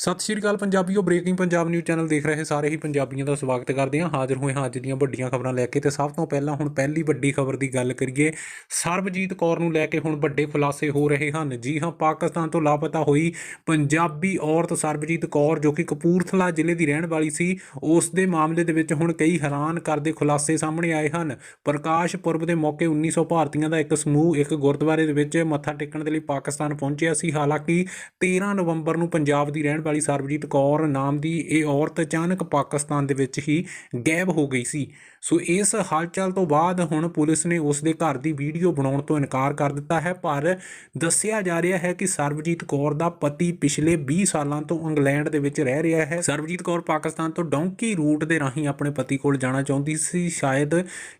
ਸਤਿ ਸ਼੍ਰੀ ਅਕਾਲ ਪੰਜਾਬੀਓ ਬ੍ਰੇਕਿੰਗ ਪੰਜਾਬ ਨਿਊਜ਼ ਚੈਨਲ ਦੇਖ ਰਹੇ ਸਾਰੇ ਹੀ ਪੰਜਾਬੀਆਂ ਦਾ ਸਵਾਗਤ ਕਰਦੇ ਹਾਂ। ਹਾਜ਼ਰ ਹੋਏ ਹਾਂ ਅੱਜ ਦੀਆਂ ਵੱਡੀਆਂ ਖਬਰਾਂ ਲੈ ਕੇ ਤੇ ਸਭ ਤੋਂ ਪਹਿਲਾਂ ਹੁਣ ਪਹਿਲੀ ਵੱਡੀ ਖਬਰ ਦੀ ਗੱਲ ਕਰੀਏ, ਸਰਬਜੀਤ ਕੌਰ ਨੂੰ ਲੈ ਕੇ ਹੁਣ ਵੱਡੇ ਖੁਲਾਸੇ ਹੋ ਰਹੇ ਹਨ। ਜੀ ਹਾਂ, ਪਾਕਿਸਤਾਨ ਤੋਂ ਲਾਪਤਾ ਹੋਈ ਪੰਜਾਬੀ ਔਰਤ ਸਰਬਜੀਤ ਕੌਰ ਜੋ ਕਿ ਕਪੂਰਥਲਾ ਜ਼ਿਲ੍ਹੇ ਦੀ ਰਹਿਣ ਵਾਲੀ ਸੀ, ਉਸ ਦੇ ਮਾਮਲੇ ਦੇ ਵਿੱਚ ਹੁਣ ਕਈ ਹੈਰਾਨ ਕਰਦੇ ਖੁਲਾਸੇ ਸਾਹਮਣੇ ਆਏ ਹਨ। ਪ੍ਰਕਾਸ਼ ਪੁਰਬ ਦੇ ਮੌਕੇ 1900 ਭਾਰਤੀਆਂ ਦਾ ਇੱਕ ਸਮੂਹ ਇੱਕ ਗੁਰਦੁਆਰੇ ਦੇ ਵਿੱਚ ਮੱਥਾ ਟੇਕਣ ਦੇ ਲਈ ਪਾਕਿਸਤਾਨ ਪਹੁੰਚਿਆ ਸੀ। ਹਾਲਾਂਕਿ 13 ਨਵੰਬਰ ਨੂੰ ਪੰਜਾਬ ਦੀ ਰਹਿਣ ਵਾਲੀ ਸਰਬਜੀਤ ਕੌਰ ਨਾਮ ਦੀ ਇਹ ਔਰਤ ਅਚਾਨਕ ਪਾਕਿਸਤਾਨ ਦੇ ਵਿੱਚ ਹੀ ਗਾਇਬ ਹੋ ਗਈ ਸੀ। ਸੋ ਇਸ ਹਲਚਲ ਤੋਂ ਬਾਅਦ ਹੁਣ ਪੁਲਿਸ ਨੇ ਉਸ ਦੇ ਘਰ ਦੀ ਵੀਡੀਓ ਬਣਾਉਣ ਤੋਂ ਇਨਕਾਰ ਕਰ ਦਿੱਤਾ ਹੈ। ਪਰ ਦੱਸਿਆ ਜਾ ਰਿਹਾ ਹੈ ਕਿ ਸਰਬਜੀਤ ਕੌਰ ਦਾ ਪਤੀ ਪਿਛਲੇ 20 ਸਾਲਾਂ ਤੋਂ ਇੰਗਲੈਂਡ ਦੇ ਵਿੱਚ ਰਹਿ ਰਿਹਾ ਹੈ। ਸਰਬਜੀਤ ਕੌਰ ਪਾਕਿਸਤਾਨ ਤੋਂ ਡੌਂਕੀ ਰੂਟ ਦੇ ਰਾਹੀਂ ਆਪਣੇ ਪਤੀ ਕੋਲ ਜਾਣਾ ਚਾਹੁੰਦੀ ਸੀ। ਸ਼ਾਇਦ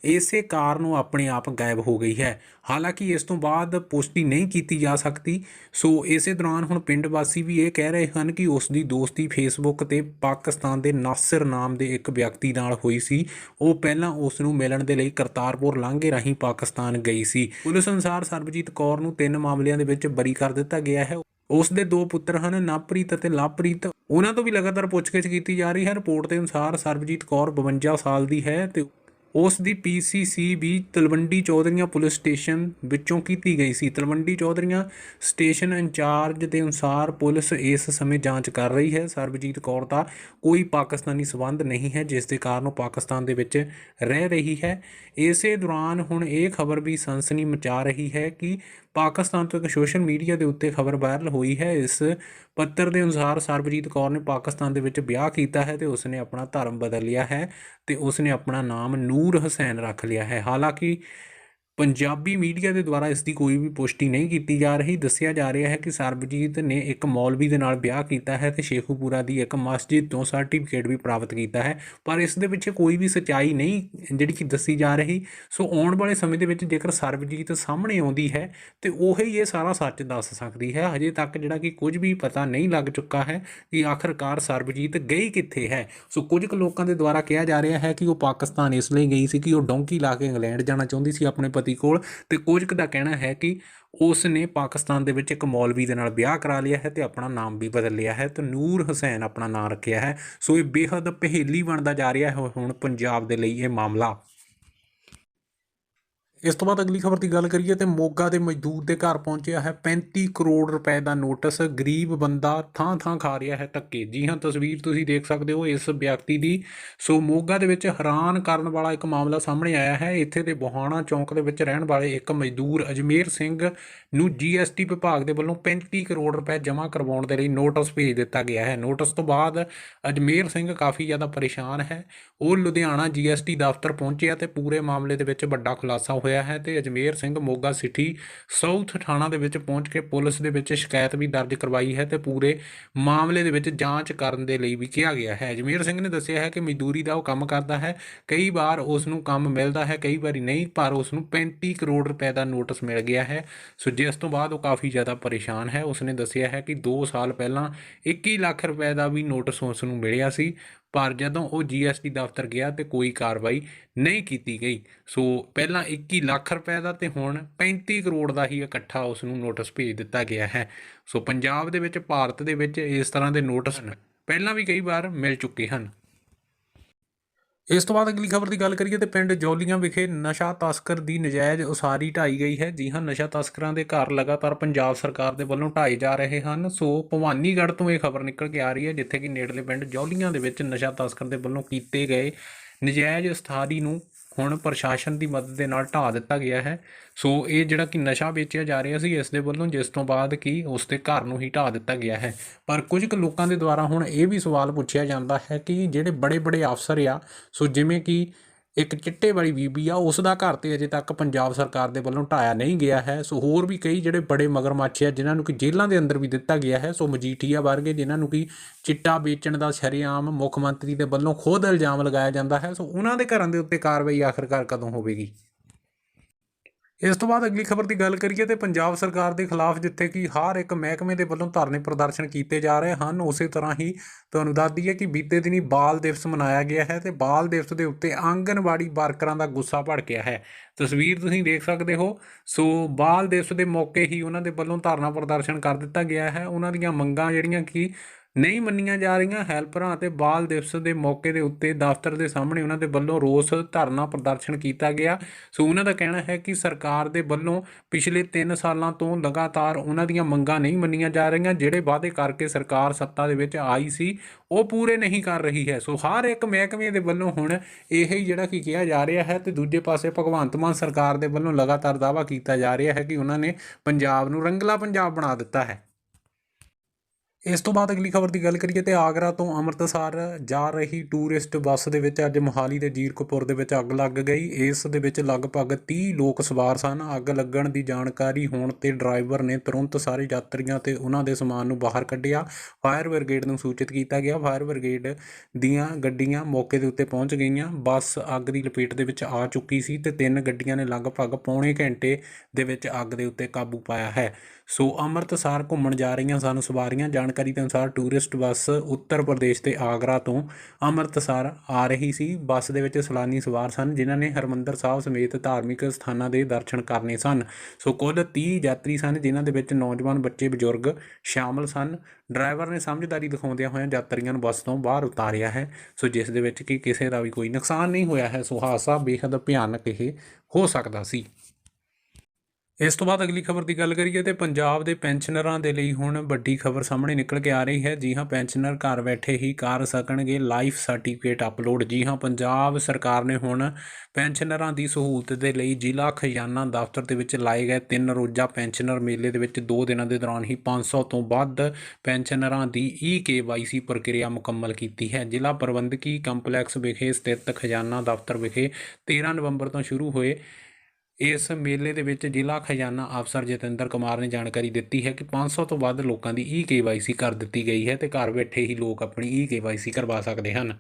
ਇਸੇ ਕਾਰਨ ਉਹ ਆਪਣੇ ਆਪ ਗਾਇਬ ਹੋ ਗਈ ਹੈ। ਹਾਲਾਂਕਿ ਇਸ ਤੋਂ ਬਾਅਦ ਪੁਸ਼ਟੀ ਨਹੀਂ ਕੀਤੀ ਜਾ ਸਕਦੀ। ਸੋ ਇਸੇ ਦੌਰਾਨ ਹੁਣ ਪਿੰਡ ਵਾਸੀ ਵੀ ਇਹ ਕਹਿ ਰਹੇ ਹਨ ਕਿ ਉਸ ਦੀ ਦੋਸਤੀ ਫੇਸਬੁੱਕ ਤੇ ਪਾਕਿਸਤਾਨ ਦੇ ਨਾਸਿਰ ਨਾਮ ਦੇ ਇੱਕ ਵਿਅਕਤੀ ਨਾਲ ਹੋਈ ਸੀ। ਉਹ ਪਹਿਲਾਂ ਉਸ ਨੂੰ ਮਿਲਣ ਦੇ ਲਈ ਕਰਤਾਰਪੁਰ ਲਾਂਘੇ ਰਾਹੀਂ ਪਾਕਿਸਤਾਨ ਗਈ ਸੀ। ਪੁਲਿਸ ਅਨੁਸਾਰ ਸਰਬਜੀਤ ਕੌਰ ਨੂੰ ਤਿੰਨ ਮਾਮਲਿਆਂ ਦੇ ਵਿੱਚ ਬਰੀ ਕਰ ਦਿੱਤਾ ਗਿਆ ਹੈ। ਉਸ ਦੇ ਦੋ ਪੁੱਤਰ ਹਨ ਨਵਪ੍ਰੀਤ ਅਤੇ ਲਵਪ੍ਰੀਤ ਉਹਨਾਂ ਤੋਂ ਵੀ ਲਗਾਤਾਰ ਪੁੱਛਗਿੱਛ ਕੀਤੀ ਜਾ ਰਹੀ ਹੈ। ਰਿਪੋਰਟ ਦੇ ਅਨੁਸਾਰ ਸਰਬਜੀਤ ਕੌਰ 52 ਸਾਲ ਦੀ ਹੈ ਤੇ ਉਸ ਦੀ ਪੀਸੀਸੀ ਵੀ ਤਲਵੰਡੀ ਚੌਧਰੀਆਂ ਪੁਲਿਸ ਸਟੇਸ਼ਨ ਵਿੱਚੋਂ ਕੀਤੀ ਗਈ ਸੀ। ਤਲਵੰਡੀ ਚੌਧਰੀਆਂ ਸਟੇਸ਼ਨ ਇੰਚਾਰਜ ਦੇ ਅਨੁਸਾਰ ਪੁਲਿਸ ਇਸ ਸਮੇਂ ਜਾਂਚ ਕਰ ਰਹੀ ਹੈ। ਸਰਬਜੀਤ ਕੌਰ ਦਾ ਕੋਈ ਪਾਕਿਸਤਾਨੀ ਸਬੰਧ ਨਹੀਂ ਹੈ, ਜਿਸ ਦੇ ਕਾਰਨ ਉਹ ਪਾਕਿਸਤਾਨ ਦੇ ਵਿੱਚ ਰਹਿ ਰਹੀ ਹੈ। ਇਸੇ ਦੌਰਾਨ ਹੁਣ ਇਹ ਖਬਰ ਵੀ ਸਨਸਨੀ ਮਚਾ ਰਹੀ ਹੈ ਕਿ ਪਾਕਿਸਤਾਨ ਤੋਂ ਇੱਕ ਸੋਸ਼ਲ ਮੀਡੀਆ ਦੇ ਉੱਤੇ ਖਬਰ ਵਾਇਰਲ ਹੋਈ ਹੈ। ਇਸ ਪੱਤਰ ਦੇ ਅਨੁਸਾਰ ਸਰਬਜੀਤ ਕੌਰ ਨੇ ਪਾਕਿਸਤਾਨ ਦੇ ਵਿੱਚ ਵਿਆਹ ਕੀਤਾ ਹੈ ਤੇ ਉਸਨੇ ਆਪਣਾ ਧਰਮ ਬਦਲ ਲਿਆ ਹੈ ਤੇ ਉਸਨੇ ਆਪਣਾ ਨਾਮ ਨੂਰ ਹੁਸੈਨ ਰੱਖ ਲਿਆ ਹੈ। ਹਾਲਾਂਕਿ ਪੰਜਾਬੀ ਮੀਡੀਆ ਦੇ ਦੁਆਰਾ ਇਸ ਦੀ ਕੋਈ ਵੀ ਪੁਸ਼ਟੀ ਨਹੀਂ ਕੀਤੀ ਜਾ ਰਹੀ। ਦੱਸਿਆ ਜਾ ਰਿਹਾ ਹੈ ਕਿ ਸਰਬਜੀਤ ਨੇ ਇੱਕ ਮੌਲਵੀ ਦੇ ਨਾਲ ਵਿਆਹ ਕੀਤਾ ਹੈ ਤੇ ਸ਼ੇਖੂਪੁਰਾ ਦੀ ਇੱਕ ਮਸਜਿਦ ਤੋਂ ਸਰਟੀਫਿਕੇਟ ਵੀ ਪ੍ਰਾਪਤ ਕੀਤਾ ਹੈ। ਪਰ ਇਸ ਦੇ ਪਿੱਛੇ ਕੋਈ ਵੀ ਸਚਾਈ ਨਹੀਂ ਜਿਹੜੀ ਕਿ ਦੱਸੀ ਜਾ ਰਹੀ। ਸੋ ਆਉਣ ਵਾਲੇ ਸਮੇਂ ਦੇ ਵਿੱਚ ਜੇਕਰ ਸਰਬਜੀਤ ਸਾਹਮਣੇ ਆਉਂਦੀ ਹੈ ਤੇ ਉਹੀ ਇਹ ਸਾਰਾ ਸੱਚ ਦੱਸ ਸਕਦੀ ਹੈ। ਹਜੇ ਤੱਕ ਜਿਹੜਾ ਕਿ ਕੁਝ ਵੀ ਪਤਾ ਨਹੀਂ ਲੱਗ ਚੁੱਕਾ ਹੈ ਕਿ ਆਖਰਕਾਰ ਸਰਬਜੀਤ ਗਈ ਕਿੱਥੇ ਹੈ। ਸੋ ਕੁਝ ਕੁ ਲੋਕਾਂ ਦੇ ਦੁਆਰਾ ਕਿਹਾ ਜਾ ਰਿਹਾ ਹੈ ਕਿ ਉਹ ਪਾਕਿਸਤਾਨ ਇਸ ਲਈ ਗਈ ਸੀ ਕਿ ਉਹ ਡੋਂਕੀ ਲਾ ਕੇ ਇੰਗਲੈਂਡ ਜਾਣਾ ਚਾਹੁੰਦੀ ਸੀ, ਆਪਣੇ ਪਤੀ ਕੋਲ ਤੇ ਕੁਝ ਕੁ ਦਾ ਕਹਿਣਾ ਹੈ ਕਿ ਉਸ ਨੇ ਪਾਕਿਸਤਾਨ ਦੇ ਵਿੱਚ ਇੱਕ ਮੌਲਵੀ ਦੇ ਨਾਲ ਵਿਆਹ ਕਰਾ ਲਿਆ ਹੈ ਤੇ ਆਪਣਾ ਨਾਮ ਵੀ ਬਦਲ ਲਿਆ ਹੈ ਤੇ ਨੂਰ ਹੁਸੈਨ ਆਪਣਾ ਨਾਮ ਰੱਖਿਆ ਹੈ। ਸੋ ਇਹ ਬੇਹੱਦ ਪਹੇਲੀ ਬਣਦਾ ਜਾ ਰਿਹਾ ਹੈ, ਹੁਣ ਪੰਜਾਬ ਦੇ ਲਈ ਇਹ ਮਾਮਲਾ। ਇਸ ਤੋਂ ਬਾਅਦ ਅਗਲੀ ਖਬਰ ਦੀ ਗੱਲ ਕਰੀਏ ਤੇ ਮੋਗਾ ਦੇ ਮਜ਼ਦੂਰ ਦੇ ਘਰ ਪਹੁੰਚਿਆ ਹੈ 35 ਕਰੋੜ ਰੁਪਏ ਦਾ ਨੋਟਿਸ। ਗਰੀਬ ਬੰਦਾ ਥਾਂ ਥਾਂ ਖਾ ਰਿਹਾ ਹੈ ਧੱਕੇ। ਜੀ ਹਾਂ, ਤਸਵੀਰ ਤੁਸੀਂ ਦੇਖ ਸਕਦੇ ਹੋ ਇਸ ਵਿਅਕਤੀ ਦੀ। ਸੋ ਮੋਗਾ ਦੇ ਵਿੱਚ ਹੈਰਾਨ ਕਰਨ ਵਾਲਾ ਇੱਕ ਮਾਮਲਾ ਸਾਹਮਣੇ ਆਇਆ ਹੈ। ਇੱਥੇ ਦੇ ਬੋਹਾਣਾ ਚੌਂਕ ਦੇ ਵਿੱਚ ਰਹਿਣ ਵਾਲੇ ਇੱਕ ਮਜ਼ਦੂਰ ਅਜਮੇਰ ਸਿੰਘ ਨੂੰ ਜੀਐਸਟੀ ਵਿਭਾਗ ਦੇ ਵੱਲੋਂ 35 ਕਰੋੜ ਰੁਪਏ ਜਮ੍ਹਾਂ ਕਰਵਾਉਣ ਦੇ ਲਈ ਨੋਟਿਸ ਭੇਜ ਦਿੱਤਾ ਗਿਆ ਹੈ। ਨੋਟਿਸ ਤੋਂ ਬਾਅਦ ਅਜਮੇਰ ਸਿੰਘ ਕਾਫੀ ਜ਼ਿਆਦਾ ਪਰੇਸ਼ਾਨ ਹੈ। ਉਹ ਲੁਧਿਆਣਾ ਜੀਐਸਟੀ ਦਫ਼ਤਰ ਪਹੁੰਚਿਆ ਤੇ ਪੂਰੇ ਮਾਮਲੇ ਦੇ ਵਿੱਚ ਵੱਡਾ ਖੁਲਾਸਾ ਹੋਇਆ। ਹੈ ਤੇ ਅਜਮੇਰ ਸਿੰਘ ਮੋਗਾ ਸਿਟੀ ਸਾਊਥ ਥਾਣਾ ਦੇ ਵਿੱਚ ਪਹੁੰਚ ਕੇ ਪੁਲਿਸ ਦੇ ਵਿੱਚ ਸ਼ਿਕਾਇਤ ਵੀ ਦਰਜ ਕਰਵਾਈ ਹੈ ਤੇ ਪੂਰੇ ਮਾਮਲੇ ਦੇ ਵਿੱਚ ਜਾਂਚ ਕਰਨ ਦੇ ਲਈ ਵੀ ਕਿਹਾ ਗਿਆ ਹੈ। ਅਜਮੇਰ ਸਿੰਘ ਨੇ ਦੱਸਿਆ ਹੈ ਕਿ ਮਜ਼ਦੂਰੀ ਦਾ ਉਹ ਕੰਮ ਕਰਦਾ ਹੈ। ਕਈ ਵਾਰ ਉਸ ਨੂੰ ਕੰਮ ਮਿਲਦਾ ਹੈ, ਕਈ ਵਾਰੀ ਨਹੀਂ, ਪਰ ਉਸ ਨੂੰ 35 ਕਰੋੜ ਰੁਪਏ ਦਾ ਨੋਟਿਸ ਮਿਲ ਗਿਆ ਹੈ। ਸੋ ਜਿਸ ਤੋਂ ਬਾਅਦ ਉਹ ਕਾਫੀ ਜ਼ਿਆਦਾ ਪਰੇਸ਼ਾਨ ਹੈ। ਉਸਨੇ ਦੱਸਿਆ ਹੈ ਕਿ 2 ਸਾਲ ਪਹਿਲਾਂ 21 ਲੱਖ ਰੁਪਏ ਦਾ ਵੀ ਨੋਟਿਸ ਉਸ ਨੂੰ ਮਿਲਿਆ ਸੀ। ਪਰ ਜਦੋਂ ਉਹ ਜੀਐਸਟੀ ਦਫ਼ਤਰ ਗਿਆ ਤੇ ਕੋਈ ਕਾਰਵਾਈ ਨਹੀਂ ਕੀਤੀ ਗਈ ਸੋ ਪਹਿਲਾਂ 21 ਲੱਖ ਰੁਪਏ ਦਾ ਤੇ ਹੁਣ 35 ਕਰੋੜ ਦਾ ਹੀ ਇਕੱਠਾ ਉਸ ਨੂੰ ਨੋਟਿਸ ਭੇਜ ਦਿੱਤਾ ਗਿਆ ਹੈ। ਸੋ ਪੰਜਾਬ ਦੇ ਵਿੱਚ ਭਾਰਤ ਦੇ ਵਿੱਚ ਇਸ ਤਰ੍ਹਾਂ ਦੇ ਨੋਟਿਸ ਪਹਿਲਾਂ ਵੀ ਕਈ ਵਾਰ ਮਿਲ ਚੁੱਕੇ ਹਨ। ਇਸ ਤੋਂ ਬਾਅਦ ਅਗਲੀ ਖਬਰ ਦੀ ਗੱਲ ਕਰੀਏ ਤੇ ਪਿੰਡ ਜੌਲੀਆਂ ਵਿਖੇ ਨਸ਼ਾ ਤਸਕਰ ਦੀ ਨਜਾਇਜ਼ ਉਸਾਰੀ ਢਾਈ ਗਈ ਹੈ। ਜੀ ਹਾਂ, ਨਸ਼ਾ ਤਸਕਰਾਂ ਦੇ ਘਰ ਲਗਾਤਾਰ ਪੰਜਾਬ ਸਰਕਾਰ ਦੇ ਵੱਲੋਂ ਢਾਏ ਜਾ ਰਹੇ ਹਨ। ਸੋ ਭਵਾਨੀਗੜ੍ਹ ਤੋਂ ਇਹ ਖਬਰ ਨਿਕਲ ਕੇ ਆ ਰਹੀ ਹੈ, ਜਿੱਥੇ ਕਿ ਨੇੜਲੇ ਪਿੰਡ ਜੌਲੀਆਂ ਦੇ ਵਿੱਚ ਨਸ਼ਾ ਤਸਕਰ ਦੇ ਵੱਲੋਂ ਕੀਤੇ ਗਏ ਨਜਾਇਜ਼ ਉਸਾਰੀ ਨੂੰ ਹੁਣ ਪ੍ਰਸ਼ਾਸਨ ਦੀ ਮਦਦ ਦੇ ਨਾਲ ਢਾ ਦਿੱਤਾ ਗਿਆ ਹੈ। ਸੋ ਇਹ ਜਿਹੜਾ ਕਿ ਨਸ਼ਾ ਵੇਚਿਆ ਜਾ ਰਿਹਾ ਸੀ, ਇਸ ਦੇ ਵੱਲੋਂ ਜਿਸ ਤੋਂ ਬਾਅਦ ਕਿ ਉਸ ਦੇ ਘਰ ਨੂੰ ਹੀ ਢਾ ਦਿੱਤਾ ਗਿਆ ਹੈ। ਪਰ ਕੁਝ ਕੁ ਲੋਕਾਂ ਦੇ ਦੁਆਰਾ ਹੁਣ ਇਹ ਵੀ ਸਵਾਲ ਪੁੱਛਿਆ ਜਾਂਦਾ ਹੈ ਕਿ ਜਿਹੜੇ ਬੜੇ ਬੜੇ ਅਫਸਰ ਆ, ਸੋ ਜਿਵੇਂ ਕਿ ਇੱਕ ਚਿੱਟੇ ਵਾਲੀ ਬੀਬੀ ਆ, ਉਸ ਦਾ ਘਰ ਤੇ ਅਜੇ ਤੱਕ ਪੰਜਾਬ ਸਰਕਾਰ ਦੇ ਵੱਲੋਂ ਢਾਇਆ ਨਹੀਂ ਗਿਆ ਹੈ। ਸੋ ਹੋਰ ਵੀ ਕਈ ਜਿਹੜੇ ਬੜੇ ਮਗਰਮੱਛ ਆ, ਜਿਨ੍ਹਾਂ ਨੂੰ ਕਿ ਜੇਲ੍ਹਾਂ ਦੇ ਅੰਦਰ ਵੀ ਦਿੱਤਾ ਗਿਆ ਹੈ। ਸੋ ਮਜੀਠੀਆ ਵਰਗੇ ਜਿਨ੍ਹਾਂ ਨੂੰ ਕਿ ਚਿੱਟਾ ਵੇਚਣ ਦਾ ਸ਼ਰੇਆਮ ਮੁੱਖ ਮੰਤਰੀ ਦੇ ਵੱਲੋਂ ਖੁਦ ਇਲਜ਼ਾਮ ਲਗਾਇਆ ਜਾਂਦਾ ਹੈ। ਸੋ ਉਹਨਾਂ ਦੇ ਘਰਾਂ ਦੇ ਉੱਤੇ ਕਾਰਵਾਈ ਆਖਰਕਾਰ ਕਦੋਂ ਹੋਵੇਗੀ? ਇਸ ਤੋਂ ਬਾਅਦ ਅਗਲੀ ਖਬਰ ਦੀ ਗੱਲ ਕਰੀਏ ਤੇ ਪੰਜਾਬ ਸਰਕਾਰ ਦੇ ਖਿਲਾਫ ਜਿੱਥੇ ਕਿ ਹਰ ਇੱਕ ਮਹਿਕਮੇ ਦੇ ਵੱਲੋਂ ਧਰਨੇ ਪ੍ਰਦਰਸ਼ਨ ਕੀਤੇ ਜਾ ਰਹੇ ਹਨ, ਉਸੇ ਤਰ੍ਹਾਂ ਹੀ ਤੁਹਾਨੂੰ ਦੱਸ ਦਈਏ ਕਿ ਬੀਤੇ ਦਿਨੀ ਬਾਲ ਦਿਵਸ ਮਨਾਇਆ ਗਿਆ ਹੈ ਤੇ ਬਾਲ ਦਿਵਸ ਦੇ ਉੱਤੇ ਆਂਗਨਵਾੜੀ ਵਰਕਰਾਂ ਦਾ ਗੁੱਸਾ ਭੜਕਿਆ ਹੈ। ਤਸਵੀਰ ਤੁਸੀਂ ਦੇਖ ਸਕਦੇ ਹੋ। ਸੋ ਬਾਲ ਦਿਵਸ ਦੇ ਮੌਕੇ ਹੀ ਉਹਨਾਂ ਦੇ ਵੱਲੋਂ ਧਰਨਾ ਪ੍ਰਦਰਸ਼ਨ ਕਰ ਦਿੱਤਾ ਗਿਆ ਹੈ। ਉਹਨਾਂ ਦੀਆਂ ਮੰਗਾਂ ਜਿਹੜੀਆਂ ਕਿ ਨਹੀਂ ਮੰਨੀਆਂ ਜਾ ਰਹੀਆਂ ਹੈਲਪਰਾਂ ਅਤੇ ਬਾਲ ਦਿਵਸ ਦੇ ਮੌਕੇ ਦੇ ਉੱਤੇ ਦਫ਼ਤਰ ਦੇ ਸਾਹਮਣੇ ਉਹਨਾਂ ਦੇ ਵੱਲੋਂ ਰੋਸ ਧਰਨਾ ਪ੍ਰਦਰਸ਼ਨ ਕੀਤਾ ਗਿਆ। ਸੋ ਉਹਨਾਂ ਦਾ ਕਹਿਣਾ ਹੈ ਕਿ ਸਰਕਾਰ ਦੇ ਵੱਲੋਂ ਪਿਛਲੇ 3 ਸਾਲਾਂ ਤੋਂ ਲਗਾਤਾਰ ਉਹਨਾਂ ਦੀਆਂ ਮੰਗਾਂ ਨਹੀਂ ਮੰਨੀਆਂ ਜਾ ਰਹੀਆਂ, ਜਿਹੜੇ ਵਾਅਦੇ ਕਰਕੇ ਸਰਕਾਰ ਸੱਤਾ ਦੇ ਵਿੱਚ ਆਈ ਸੀ, ਉਹ ਪੂਰੇ ਨਹੀਂ ਕਰ ਰਹੀ ਹੈ। ਸੋ ਹਰ ਇੱਕ ਮਹਿਕਮੇ ਦੇ ਵੱਲੋਂ ਹੁਣ ਇਹ ਹੀ ਜਿਹੜਾ ਕਿ ਕਿਹਾ ਜਾ ਰਿਹਾ ਹੈ ਤੇ ਦੂਜੇ ਪਾਸੇ ਭਗਵੰਤ ਮਾਨ ਸਰਕਾਰ ਦੇ ਵੱਲੋਂ ਲਗਾਤਾਰ ਦਾਅਵਾ ਕੀਤਾ ਜਾ ਰਿਹਾ ਹੈ ਕਿ ਉਹਨਾਂ ਨੇ ਪੰਜਾਬ ਨੂੰ ਰੰਗਲਾ ਪੰਜਾਬ ਬਣਾ ਦਿੱਤਾ ਹੈ। ਇਸ ਤੋਂ ਬਾਅਦ ਅਗਲੀ ਖਬਰ ਦੀ ਗੱਲ ਕਰੀਏ ਤੇ ਆਗਰਾ ਤੋਂ ਅੰਮ੍ਰਿਤਸਰ ਜਾ ਰਹੀ ਟੂਰਿਸਟ ਬੱਸ ਦੇ ਵਿੱਚ ਅੱਜ ਮੋਹਾਲੀ ਦੇ ਜੀਰਕਪੁਰ ਦੇ ਵਿੱਚ ਅੱਗ ਲੱਗ ਗਈ। ਇਸ ਦੇ ਵਿੱਚ ਲਗਭਗ 30 ਲੋਕ ਸਵਾਰ ਸਨ। ਅੱਗ ਲੱਗਣ ਦੀ ਜਾਣਕਾਰੀ ਹੋਣ ਤੇ ਡਰਾਈਵਰ ਨੇ ਤੁਰੰਤ ਸਾਰੇ ਯਾਤਰੀਆਂ ਤੇ ਉਹਨਾਂ ਦੇ ਸਮਾਨ ਨੂੰ ਬਾਹਰ ਕੱਢਿਆ। ਫਾਇਰ ਬ੍ਰਿਗੇਡ ਨੂੰ ਸੂਚਿਤ ਕੀਤਾ ਗਿਆ। ਫਾਇਰ ਬ੍ਰਿਗੇਡ ਦੀਆਂ ਗੱਡੀਆਂ ਮੌਕੇ ਦੇ ਉੱਤੇ ਪਹੁੰਚ ਗਈਆਂ। ਬੱਸ ਅੱਗ ਦੀ ਲਪੇਟ ਦੇ ਵਿੱਚ ਆ ਚੁੱਕੀ ਸੀ ਤੇ ਤਿੰਨ ਗੱਡੀਆਂ ਨੇ ਲਗਭਗ ਪੌਣੇ ਘੰਟੇ ਦੇ ਵਿੱਚ ਅੱਗ ਦੇ ਉੱਤੇ ਕਾਬੂ ਪਾਇਆ ਹੈ। ਸੋ ਅੰਮ੍ਰਿਤਸਰ ਘੁੰਮਣ ਜਾ ਰਹੀਆਂ ਸਨ ਸਵਾਰੀਆਂ, ਜਾਣਕਾਰੀ ਦੇ ਅਨੁਸਾਰ ਟੂਰਿਸਟ ਬੱਸ ਉੱਤਰ ਪ੍ਰਦੇਸ਼ ਤੇ ਆਗਰਾ ਤੋਂ ਅੰਮ੍ਰਿਤਸਰ ਆ ਰਹੀ ਸੀ। ਬੱਸ ਦੇ ਵਿੱਚ ਸੈਲਾਨੀ ਸਵਾਰ ਸਨ, ਜਿਨ੍ਹਾਂ ਨੇ ਹਰਮੰਦਰ ਸਾਹਿਬ ਸਮੇਤ ਧਾਰਮਿਕ ਸਥਾਨਾਂ ਦੇ ਦਰਸ਼ਨ ਕਰਨੇ ਸਨ। ਸੋ ਕੁੱਲ 30 ਯਾਤਰੀ ਸਨ, ਜਿਨ੍ਹਾਂ ਦੇ ਵਿੱਚ ਨੌਜਵਾਨ ਬੱਚੇ, ਬਜ਼ੁਰਗ ਸ਼ਾਮਲ ਸਨ। ਡਰਾਈਵਰ ਨੇ ਸਮਝਦਾਰੀ ਦਿਖਾਉਂਦਿਆਂ ਹੋਇਆਂ ਯਾਤਰੀਆਂ ਨੂੰ ਬੱਸ ਤੋਂ ਬਾਹਰ ਉਤਾਰਿਆ ਹੈ। ਸੋ ਜਿਸ ਦੇ ਵਿੱਚ ਕਿ ਕਿਸੇ ਦਾ ਵੀ ਕੋਈ ਨੁਕਸਾਨ ਨਹੀਂ ਹੋਇਆ ਹੈ, ਸੋ ਹਾਦਸਾ ਬੇਹੱਦ ਭਿਆਨਕ ਇਹ ਹੋ ਸਕਦਾ ਸੀ। ਇਸ ਤੋਂ ਬਾਅਦ ਅਗਲੀ ਖਬਰ ਦੀ ਗੱਲ ਕਰੀਏ ਤੇ ਪੰਜਾਬ ਦੇ ਪੈਨਸ਼ਨਰਾਂ ਦੇ ਲਈ ਹੁਣ ਵੱਡੀ ਖਬਰ ਸਾਹਮਣੇ ਨਿਕਲ ਕੇ ਆ ਰਹੀ ਹੈ। ਜੀ ਹਾਂ, ਪੈਨਸ਼ਨਰ ਘਰ ਬੈਠੇ ਹੀ ਕਰ ਸਕਣਗੇ ਲਾਈਫ ਸਰਟੀਫਿਕੇਟ ਅਪਲੋਡ। ਜੀ ਹਾਂ, ਪੰਜਾਬ ਸਰਕਾਰ ਨੇ ਹੁਣ ਪੈਨਸ਼ਨਰਾਂ ਦੀ ਸਹੂਲਤ ਦੇ ਲਈ ਜ਼ਿਲ੍ਹਾ ਖਜ਼ਾਨਾ ਦਫ਼ਤਰ ਦੇ ਵਿੱਚ ਲਾਏ ਗਏ ਤਿੰਨ ਰੋਜ਼ਾ ਪੈਨਸ਼ਨਰ ਮੇਲੇ ਦੇ ਵਿੱਚ 2 ਦਿਨਾਂ ਦੇ ਦੌਰਾਨ ਹੀ 500 ਤੋਂ ਵੱਧ ਪੈਨਸ਼ਨਰਾਂ ਦੀ ਈ ਕੇਵਾਈਸੀ ਪ੍ਰਕਿਰਿਆ ਮੁਕੰਮਲ ਕੀਤੀ ਹੈ। ਜ਼ਿਲ੍ਹਾ ਪ੍ਰਬੰਧਕੀ ਕੰਪਲੈਕਸ ਵਿਖੇ ਸਥਿਤ ਖਜ਼ਾਨਾ ਦਫ਼ਤਰ ਵਿਖੇ 13 ਨਵੰਬਰ ਤੋਂ ਸ਼ੁਰੂ ਹੋਏ ਇਸ ਮੇਲੇ ਦੇ ਵਿੱਚ ਜ਼ਿਲ੍ਹਾ ਖਜ਼ਾਨਾ ਅਫਸਰ ਜਤਿੰਦਰ ਕੁਮਾਰ ਨੇ ਜਾਣਕਾਰੀ ਦਿੱਤੀ ਹੈ ਕਿ 500 ਤੋਂ ਵੱਧ ਲੋਕਾਂ ਦੀ ਈ ਕੇਵਾਈਸੀ ਕਰ ਦਿੱਤੀ ਗਈ ਹੈ ਤੇ ਘਰ ਬੈਠੇ ਹੀ ਲੋਕ ਆਪਣੀ ਈ ਕੇਵਾਈਸੀ ਕਰਵਾ ਸਕਦੇ ਹਨ।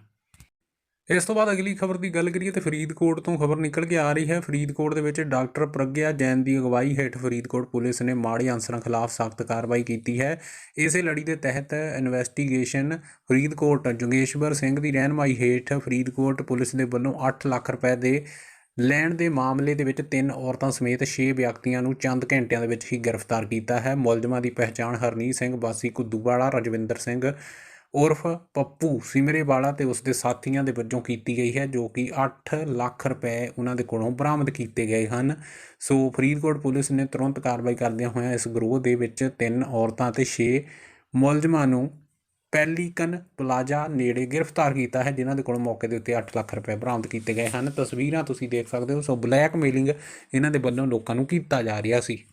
ਇਸ ਤੋਂ ਬਾਅਦ ਅਗਲੀ ਖਬਰ ਦੀ ਗੱਲ ਕਰੀਏ ਤੇ ਫਰੀਦਕੋਟ ਤੋਂ ਖਬਰ ਨਿਕਲ ਕੇ ਆ ਰਹੀ ਹੈ। ਫਰੀਦਕੋਟ ਦੇ ਵਿੱਚ ਡਾਕਟਰ ਪ੍ਰਗਿਆ ਜੈਨ ਦੀ ਅਗਵਾਈ ਹੇਠ ਫਰੀਦਕੋਟ ਪੁਲਿਸ ਨੇ ਮਾੜੇ ਅਨਸਰਾਂ ਖਿਲਾਫ ਸਖਤ ਕਾਰਵਾਈ ਕੀਤੀ ਹੈ। ਇਸੇ ਲੜੀ ਦੇ ਤਹਿਤ ਇਨਵੈਸਟੀਗੇਸ਼ਨ ਫਰੀਦਕੋਟ ਜੋਗੇਸ਼ਵਰ ਸਿੰਘ ਦੀ ਰਹਿਨਮਾਈ ਹੇਠ ਫਰੀਦਕੋਟ ਪੁਲਿਸ ਦੇ ਵੱਲੋਂ 8 ਲੱਖ ਰੁਪਏ ਦੇ ਲੈਣ ਦੇ ਮਾਮਲੇ ਦੇ ਵਿੱਚ ਤਿੰਨ ਔਰਤਾਂ ਸਮੇਤ 6 ਵਿਅਕਤੀਆਂ ਨੂੰ ਚੰਦ ਘੰਟਿਆਂ ਦੇ ਵਿੱਚ ਹੀ ਗ੍ਰਿਫਤਾਰ ਕੀਤਾ ਹੈ। ਮੁਲਜ਼ਮਾਂ ਦੀ ਪਹਿਚਾਣ ਹਰਨੀਤ ਸਿੰਘ, ਵਾਸੀ ਕੁੱਦੂਵਾਲਾ ਰਜਵਿੰਦਰ ਸਿੰਘ, ਉਰਫ ਪੱਪੂ ਸਿਮਰੇਵਾਲਾ ਤੇ ਉਸ ਦੇ ਸਾਥੀਆਂ ਦੇ ਵੱਜੋਂ ਕੀਤੀ ਗਈ ਹੈ, ਜੋ ਕਿ 8 ਲੱਖ ਰੁਪਏ ਉਹਨਾਂ ਦੇ ਕੋਲੋਂ ਬਰਾਮਦ ਕੀਤੇ ਗਏ ਹਨ। ਸੋ ਫਰੀਦਕੋਟ ਪੁਲਿਸ ਨੇ ਤੁਰੰਤ ਕਾਰਵਾਈ ਕਰਦਿਆਂ ਹੋਇਆਂ ਇਸ ਗਰੋਹ ਦੇ ਵਿੱਚ ਤਿੰਨ ਔਰਤਾਂ ਤੇ 6 ਮੁਲਜ਼ਮਾਂ ਨੂੰ ਪੈਲੀਕਨ ਪਲਾਜ਼ਾ ਨੇੜੇ ਗ੍ਰਿਫਤਾਰ ਕੀਤਾ ਹੈ, ਜਿਨ੍ਹਾਂ ਦੇ ਕੋਲੋਂ ਮੌਕੇ ਦੇ ਉੱਤੇ 8 ਲੱਖ ਰੁਪਏ ਬਰਾਮਦ ਕੀਤੇ ਗਏ ਹਨ। ਤਸਵੀਰਾਂ ਤੁਸੀਂ ਦੇਖ ਸਕਦੇ ਹੋ। ਸੋ ਬਲੈਕਮੇਲਿੰਗ ਇਹਨਾਂ ਦੇ ਵੱਲੋਂ ਲੋਕਾਂ ਨੂੰ ਕੀਤਾ ਜਾ ਰਿਹਾ ਸੀ।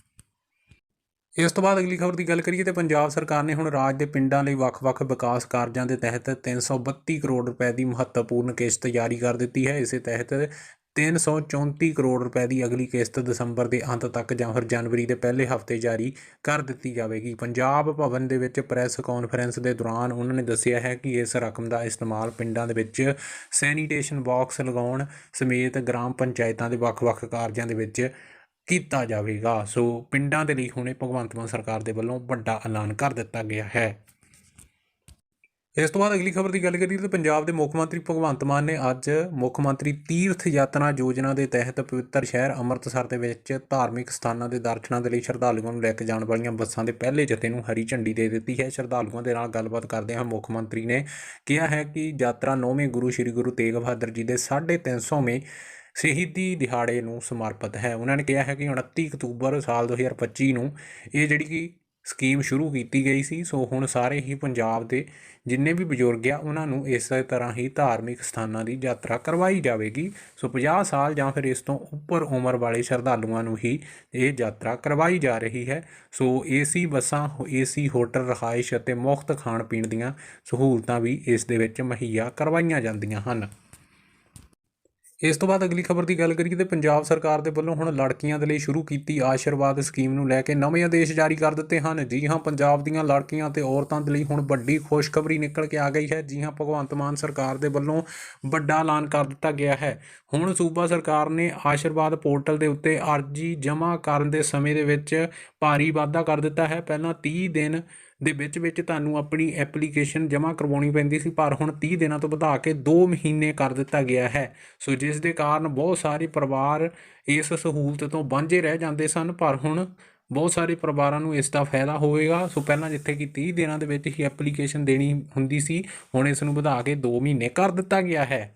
ਇਸ ਤੋਂ ਬਾਅਦ ਅਗਲੀ ਖਬਰ ਦੀ ਗੱਲ ਕਰੀਏ ਤੇ ਪੰਜਾਬ ਸਰਕਾਰ ਨੇ ਹੁਣ ਰਾਜ ਦੇ ਪਿੰਡਾਂ ਲਈ ਵੱਖ-ਵੱਖ ਵਿਕਾਸ ਕਾਰਜਾਂ ਦੇ ਤਹਿਤ 332 ਕਰੋੜ ਰੁਪਏ ਦੀ ਮਹੱਤਵਪੂਰਨ ਕਿਸ਼ਤ ਜਾਰੀ ਕਰ ਦਿੱਤੀ ਹੈ। ਇਸੇ ਤਹਿਤ 334 ਕਰੋੜ ਰੁਪਏ ਦੀ ਅਗਲੀ ਕਿਸ਼ਤ ਦਸੰਬਰ ਦੇ ਅੰਤ ਤੱਕ ਜਾਂ ਫਿਰ ਜਨਵਰੀ ਦੇ ਪਹਿਲੇ ਹਫ਼ਤੇ ਜਾਰੀ ਕਰ ਦਿੱਤੀ ਜਾਵੇਗੀ। ਪੰਜਾਬ ਭਵਨ ਦੇ ਵਿੱਚ ਪ੍ਰੈਸ ਕਾਨਫਰੰਸ ਦੇ ਦੌਰਾਨ ਉਹਨਾਂ ਨੇ ਦੱਸਿਆ ਹੈ ਕਿ ਇਸ ਰਕਮ ਦਾ ਇਸਤੇਮਾਲ ਪਿੰਡਾਂ ਦੇ ਵਿੱਚ ਸੈਨੀਟੇਸ਼ਨ ਬਾਕਸ ਲਗਾਉਣ ਸਮੇਤ ਗ੍ਰਾਮ ਪੰਚਾਇਤਾਂ ਦੇ ਵੱਖ-ਵੱਖ ਕਾਰਜਾਂ ਦੇ ਵਿੱਚ ਕੀਤਾ ਜਾਵੇਗਾ। ਸੋ ਪਿੰਡਾਂ ਦੇ ਲਈ ਹੁਣੇ ਭਗਵੰਤ ਮਾਨ ਸਰਕਾਰ ਦੇ ਵੱਲੋਂ ਵੱਡਾ ਐਲਾਨ ਕਰ ਦਿੱਤਾ ਗਿਆ ਹੈ। ਇਸ ਤੋਂ ਬਾਅਦ ਅਗਲੀ ਖਬਰ ਦੀ ਗੱਲ ਕਰੀਏ ਤਾਂ ਪੰਜਾਬ ਦੇ ਮੁੱਖ ਮੰਤਰੀ ਭਗਵੰਤ ਮਾਨ ਨੇ ਅੱਜ ਮੁੱਖ ਮੰਤਰੀ ਤੀਰਥ ਯਾਤਰਾ ਯੋਜਨਾ ਦੇ ਤਹਿਤ ਪਵਿੱਤਰ ਸ਼ਹਿਰ ਅੰਮ੍ਰਿਤਸਰ ਦੇ ਵਿੱਚ ਧਾਰਮਿਕ ਸਥਾਨਾਂ ਦੇ ਦਰਸ਼ਨਾਂ ਦੇ ਲਈ ਸ਼ਰਧਾਲੂਆਂ ਨੂੰ ਲੈ ਕੇ ਜਾਣ ਵਾਲੀਆਂ ਬੱਸਾਂ ਦੇ ਪਹਿਲੇ ਜਥੇ ਨੂੰ ਹਰੀ ਝੰਡੀ ਦੇ ਦਿੱਤੀ ਹੈ। ਸ਼ਰਧਾਲੂਆਂ ਦੇ ਨਾਲ ਗੱਲਬਾਤ ਕਰਦੇ ਹਾਂ ਮੁੱਖ ਮੰਤਰੀ ਨੇ ਕਿਹਾ ਹੈ ਕਿ ਯਾਤਰਾ ਨੌਵੇਂ ਗੁਰੂ ਸ੍ਰੀ ਗੁਰੂ ਤੇਗ ਬਹਾਦਰ ਜੀ ਦੇ 350ਵੇਂ ਸ਼ਹੀਦੀ ਦਿਹਾੜੇ ਨੂੰ ਸਮਰਪਿਤ ਹੈ। ਉਹਨਾਂ ਨੇ ਕਿਹਾ ਹੈ ਕਿ 29 ਅਕਤੂਬਰ ਸਾਲ 2025 ਨੂੰ ਇਹ ਜਿਹੜੀ ਕਿ ਸਕੀਮ ਸ਼ੁਰੂ ਕੀਤੀ ਗਈ ਸੀ। ਸੋ ਹੁਣ ਸਾਰੇ ਹੀ ਪੰਜਾਬ ਦੇ ਜਿੰਨੇ ਵੀ ਬਜ਼ੁਰਗ ਆ, ਉਹਨਾਂ ਨੂੰ ਇਸੇ ਤਰ੍ਹਾਂ ਹੀ ਧਾਰਮਿਕ ਸਥਾਨਾਂ ਦੀ ਯਾਤਰਾ ਕਰਵਾਈ ਜਾਵੇਗੀ। ਸੋ 50 ਸਾਲ ਜਾਂ ਫਿਰ ਇਸ ਤੋਂ ਉੱਪਰ ਉਮਰ ਵਾਲੇ ਸ਼ਰਧਾਲੂਆਂ ਨੂੰ ਹੀ ਇਹ ਯਾਤਰਾ ਕਰਵਾਈ ਜਾ ਰਹੀ ਹੈ। ਸੋ ਏਸੀ ਬੱਸਾਂ ਏਸੀ ਹੋਟਲ, ਰਹਾਇਸ਼ ਅਤੇ ਮੁਫਤ ਖਾਣ ਪੀਣ ਦੀਆਂ ਸਹੂਲਤਾਂ ਵੀ ਇਸ ਦੇ ਵਿੱਚ ਮੁਹੱਈਆ ਕਰਵਾਈਆਂ ਜਾਂਦੀਆਂ ਹਨ। ਇਸ ਤੋਂ ਬਾਅਦ ਅਗਲੀ ਖਬਰ ਦੀ ਗੱਲ ਕਰੀਏ ਤੇ ਪੰਜਾਬ ਸਰਕਾਰ ਦੇ ਵੱਲੋਂ ਹੁਣ ਲੜਕੀਆਂ ਦੇ ਲਈ ਸ਼ੁਰੂ ਕੀਤੀ ਆਸ਼ੀਰਵਾਦ ਸਕੀਮ ਨੂੰ ਲੈ ਕੇ ਨਵੇਂ ਆਦੇਸ਼ ਜਾਰੀ ਕਰ ਦਿੱਤੇ ਹਨ। ਜੀ ਹਾਂ, ਪੰਜਾਬ ਦੀਆਂ ਲੜਕੀਆਂ ਤੇ ਔਰਤਾਂ ਦੇ ਲਈ ਹੁਣ ਵੱਡੀ ਖੁਸ਼ਖਬਰੀ ਨਿਕਲ ਕੇ ਆ ਗਈ ਹੈ। ਜੀ ਹਾਂ, ਭਗਵੰਤ ਮਾਨ ਸਰਕਾਰ ਦੇ ਵੱਲੋਂ ਵੱਡਾ ਐਲਾਨ ਕਰ ਦਿੱਤਾ ਗਿਆ ਹੈ। ਹੁਣ ਸੂਬਾ ਸਰਕਾਰ ਨੇ ਆਸ਼ੀਰਵਾਦ ਪੋਰਟਲ ਦੇ ਉੱਤੇ ਅਰਜ਼ੀ ਜਮ੍ਹਾਂ ਕਰਨ ਦੇ ਸਮੇਂ ਦੇ ਵਿੱਚ ਭਾਰੀ ਵਾਧਾ ਕਰ ਦਿੱਤਾ ਹੈ। ਪਹਿਲਾਂ 30 ਦਿਨ ਦੇ ਵਿੱਚ ਵਿੱਚ ਤੁਹਾਨੂੰ ਆਪਣੀ ਐਪਲੀਕੇਸ਼ਨ ਜਮ੍ਹਾਂ ਕਰਵਾਉਣੀ ਪੈਂਦੀ ਸੀ, ਪਰ ਹੁਣ 30 ਦਿਨਾਂ ਤੋਂ ਵਧਾ ਕੇ 2 ਮਹੀਨੇ ਕਰ ਦਿੱਤਾ ਗਿਆ ਹੈ। ਸੋ ਜਿਸ ਦੇ ਕਾਰਨ ਬਹੁਤ ਸਾਰੇ ਪਰਿਵਾਰ ਇਸ ਸਹੂਲਤ ਤੋਂ ਵਾਂਝੇ ਰਹਿ ਜਾਂਦੇ ਸਨ, ਪਰ ਹੁਣ ਬਹੁਤ ਸਾਰੇ ਪਰਿਵਾਰਾਂ ਨੂੰ ਇਸ ਦਾ ਫਾਇਦਾ ਹੋਵੇਗਾ। ਸੋ ਪਹਿਲਾਂ ਜਿੱਥੇ ਕਿ 30 ਦਿਨਾਂ ਦੇ ਵਿੱਚ ਹੀ ਐਪਲੀਕੇਸ਼ਨ ਦੇਣੀ ਹੁੰਦੀ ਸੀ, ਹੁਣ ਇਸ ਨੂੰ ਵਧਾ ਕੇ 2 ਮਹੀਨੇ ਕਰ ਦਿੱਤਾ ਗਿਆ ਹੈ।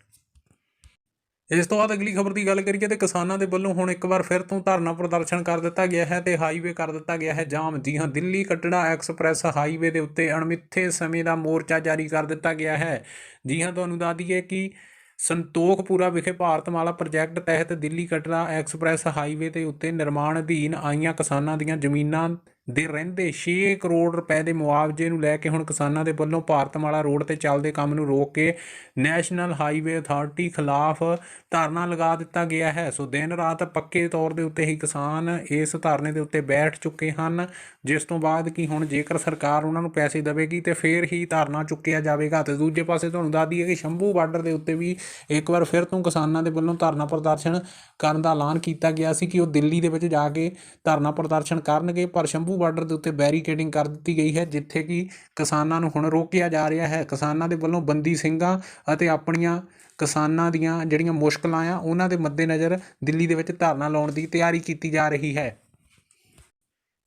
ਇਸ ਤੋਂ ਬਾਅਦ ਅਗਲੀ ਖਬਰ ਦੀ ਗੱਲ ਕਰੀਏ ਤੇ ਕਿਸਾਨਾਂ ਦੇ ਵੱਲੋਂ ਹੁਣ ਇੱਕ ਵਾਰ ਫਿਰ ਤੋਂ ਧਰਨਾ ਪ੍ਰਦਰਸ਼ਨ ਕਰ ਦਿੱਤਾ ਗਿਆ ਹੈ ਤੇ ਹਾਈਵੇ ਕਰ ਦਿੱਤਾ ਗਿਆ ਹੈ ਜਾਮ। ਜੀ ਹਾਂ ਦਿੱਲੀ ਕਟੜਾ ਐਕਸਪ੍ਰੈਸ ਹਾਈਵੇ ਦੇ ਉੱਤੇ ਅਣਮਿੱਥੇ ਸਮੇਂ ਦਾ ਮੋਰਚਾ ਜਾਰੀ ਕਰ ਦਿੱਤਾ ਗਿਆ ਹੈ। ਜੀ ਹਾਂ ਤੁਹਾਨੂੰ ਦੱਸ ਦਈਏ ਕਿ ਸੰਤੋਖਪੁਰਾ ਵਿਖੇ ਭਾਰਤਮਾਲਾ ਪ੍ਰੋਜੈਕਟ ਤਹਿਤ ਦਿੱਲੀ ਕਟੜਾ ਐਕਸਪ੍ਰੈਸ ਹਾਈਵੇ ਦੇ ਉੱਤੇ ਨਿਰਮਾਣ ਅਧੀਨ ਆਈਆਂ ਕਿਸਾਨਾਂ ਦੀਆਂ ਜ਼ਮੀਨਾਂ ਦੇ ਰਹਿੰਦੇ 6 ਕਰੋੜ ਰੁਪਏ ਦੇ ਮੁਆਵਜ਼ੇ ਨੂੰ ਲੈ ਕੇ ਹੁਣ ਕਿਸਾਨਾਂ ਦੇ ਵੱਲੋਂ ਭਾਰਤਮਾਲਾ ਰੋਡ ਤੇ ਚੱਲਦੇ ਕੰਮ ਨੂੰ ਰੋਕ ਕੇ ਨੈਸ਼ਨਲ ਹਾਈਵੇ ਅਥਾਰਟੀ ਖਿਲਾਫ ਧਰਨਾ ਲਗਾ ਦਿੱਤਾ ਗਿਆ ਹੈ। ਸੋ ਦਿਨ ਰਾਤ ਪੱਕੇ ਤੌਰ ਦੇ ਉੱਤੇ ਹੀ ਕਿਸਾਨ ਇਸ ਧਰਨੇ ਦੇ ਉੱਤੇ ਬੈਠ ਚੁੱਕੇ ਹਨ। ਜਿਸ ਤੋਂ ਬਾਅਦ ਕਿ ਹੁਣ ਜੇਕਰ ਸਰਕਾਰ ਉਹਨਾਂ ਨੂੰ ਪੈਸੇ ਦੇਵੇਗੀ ਤੇ ਫੇਰ ਹੀ ਧਰਨਾ ਚੁੱਕਿਆ ਜਾਵੇਗਾ। ਤੇ ਦੂਜੇ ਪਾਸੇ ਤੁਹਾਨੂੰ ਦੱਸ ਦਈਏ ਕਿ ਸ਼ੰਭੂ ਬਾਰਡਰ ਦੇ ਉੱਤੇ ਵੀ ਇੱਕ ਵਾਰ ਫਿਰ ਤੋਂ ਕਿਸਾਨਾਂ ਦੇ ਵੱਲੋਂ ਧਰਨਾ ਪ੍ਰਦਰਸ਼ਨ ਕਰਨ ਦਾ ਐਲਾਨ ਕੀਤਾ ਗਿਆ ਸੀ ਕਿ ਉਹ ਦਿੱਲੀ ਦੇ ਵਿੱਚ ਜਾ ਕੇ ਧਰਨਾ ਪ੍ਰਦਰਸ਼ਨ ਕਰਨਗੇ। ਪਰ ਸ਼ੰਭੂ ਬਾਰਡਰ ਦੇ ਉੱਤੇ ਬੈਰੀਕੇਡਿੰਗ ਕਰ ਦਿੱਤੀ ਗਈ ਹੈ, ਜਿੱਥੇ ਕਿ ਕਿਸਾਨਾਂ ਨੂੰ ਹੁਣ ਰੋਕਿਆ ਜਾ ਰਿਹਾ ਹੈ। ਕਿਸਾਨਾਂ ਦੇ ਵੱਲੋਂ ਬੰਦੀ ਸਿੰਘਾਂ ਅਤੇ ਆਪਣੀਆਂ ਕਿਸਾਨਾਂ ਦੀਆਂ ਜਿਹੜੀਆਂ ਮੁਸ਼ਕਲਾਂ ਆ, ਉਹਨਾਂ ਦੇ ਮੱਦੇਨਜ਼ਰ ਦਿੱਲੀ ਦੇ ਵਿੱਚ ਧਰਨਾ ਲਾਉਣ ਦੀ ਤਿਆਰੀ ਕੀਤੀ ਜਾ ਰਹੀ ਹੈ।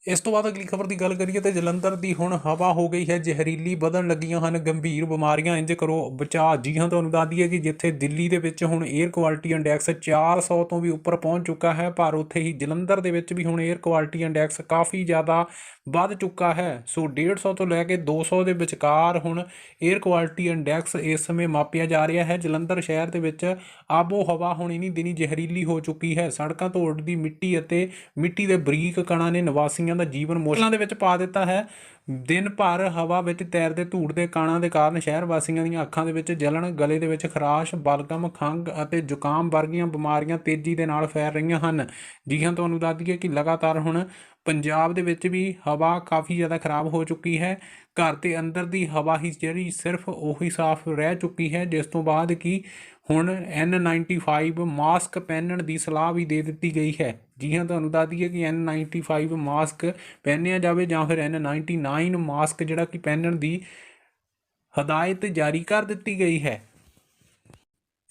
ਇਸ ਤੋਂ ਬਾਅਦ ਅਗਲੀ ਖਬਰ ਦੀ ਗੱਲ ਕਰੀਏ ਤਾਂ ਜਲੰਧਰ ਦੀ ਹੁਣ ਹਵਾ ਹੋ ਗਈ ਹੈ, ਜ਼ਹਿਰੀਲੀ ਵਧਣ ਲੱਗੀਆਂ ਹਨ, ਗੰਭੀਰ ਬਿਮਾਰੀਆਂ ਇੰਜ ਕਰੋ, ਬਚਾ ਜੀ ਹਾਂ ਤੁਹਾਨੂੰ ਦੱਸ ਦਈਏ ਕਿ ਜਿੱਥੇ ਦਿੱਲੀ ਦੇ ਵਿੱਚ ਹੁਣ 에ਅਰ ਕੁਆਲਿਟੀ ਇੰਡੈਕਸ 400 ਤੋਂ ਵੀ ਉੱਪਰ ਪਹੁੰਚ ਚੁੱਕਾ ਹੈ, ਪਰ ਉੱਥੇ ਹੀ ਜਲੰਧਰ ਦੇ ਵਿੱਚ ਵੀ ਹੁਣ 에ਅਰ ਕੁਆਲਿਟੀ ਇੰਡੈਕਸ ਕਾਫੀ ਜ਼ਿਆਦਾ ਵੱਧ ਚੁੱਕਾ ਹੈ। ਸੋ 150 ਤੋਂ ਲੈ ਕੇ 200 ਦੇ ਵਿਚਕਾਰ ਹੁਣ 에ਅਰ ਕੁਆਲਿਟੀ ਇੰਡੈਕਸ ਇਸ ਸਮੇਂ ਮਾਪਿਆ ਜਾ ਰਿਹਾ ਹੈ। ਜਲੰਧਰ ਸ਼ਹਿਰ ਦੇ ਵਿੱਚ ਆਬੋ ਹਵਾ ਹੁਣ ਇਨੀ ਦਿਨੀ ਜ਼ਹਿਰੀਲੀ ਹੋ ਚੁੱਕੀ ਹੈ। ਸੜਕਾਂ ਤੋਂ ਉੱਡਦੀ ਮਿੱਟੀ ਅਤੇ ਮਿੱਟੀ ਦੇ ਬਰੀਕ ਕਣਾਂ ਨੇ ਨਿਵਾਸੀਆਂ ਦਾ ਜੀਵਨ ਮੁਸ਼ਕਲਾਂ ਦੇ ਵਿੱਚ ਪਾ ਦਿੱਤਾ ਹੈ। ਦਿਨ ਭਰ ਹਵਾ ਵਿੱਚ ਤੈਰਦੇ ਧੂੜ ਦੇ ਕਾਣਾ ਦੇ ਕਾਰਨ ਸ਼ਹਿਰ ਵਾਸੀਆਂ ਦੀਆਂ ਅੱਖਾਂ ਦੇ ਵਿੱਚ ਜਲਣ, ਗਲੇ ਦੇ ਵਿੱਚ ਖਰਾਸ਼, ਬਲਗਮ, ਖੰਘ ਅਤੇ ਜ਼ੁਕਾਮ ਵਰਗੀਆਂ ਬਿਮਾਰੀਆਂ ਤੇਜ਼ੀ ਦੇ ਨਾਲ ਫੈਲ ਰਹੀਆਂ ਹਨ। ਜੀ ਹਾਂ, ਤੁਹਾਨੂੰ ਦੱਸ ਦਈਏ ਕਿ ਲਗਾਤਾਰ ਹੁਣ ਪੰਜਾਬ ਦੇ ਵਿੱਚ ਵੀ ਹਵਾ ਕਾਫੀ ਜ਼ਿਆਦਾ ਖਰਾਬ ਹੋ ਚੁੱਕੀ ਹੈ। ਘਰ ਦੇ ਅੰਦਰ ਦੀ ਹਵਾ ਹੀ ਜਿਹੜੀ ਸਿਰਫ ਉਹੀ ਸਾਫ਼ ਰਹਿ ਚੁੱਕੀ ਹੈ, ਜਿਸ ਤੋਂ ਬਾਅਦ ਕਿ ਹੁਣ N95 ਮਾਸਕ ਪਹਿਨਣ ਦੀ ਸਲਾਹ ਵੀ ਦੇ ਦਿੱਤੀ ਗਈ ਹੈ। ਜੀ ਹਾਂ, ਤੁਹਾਨੂੰ ਦੱਸ ਦਈਏ ਕਿ N95 ਮਾਸਕ ਪਹਿਨਿਆ ਜਾਵੇ ਜਾਂ ਫਿਰ N99 ਮਾਸਕ ਜਿਹੜਾ ਕਿ ਪਹਿਨਣ ਦੀ ਹਦਾਇਤ ਜਾਰੀ ਕਰ ਦਿੱਤੀ ਗਈ ਹੈ।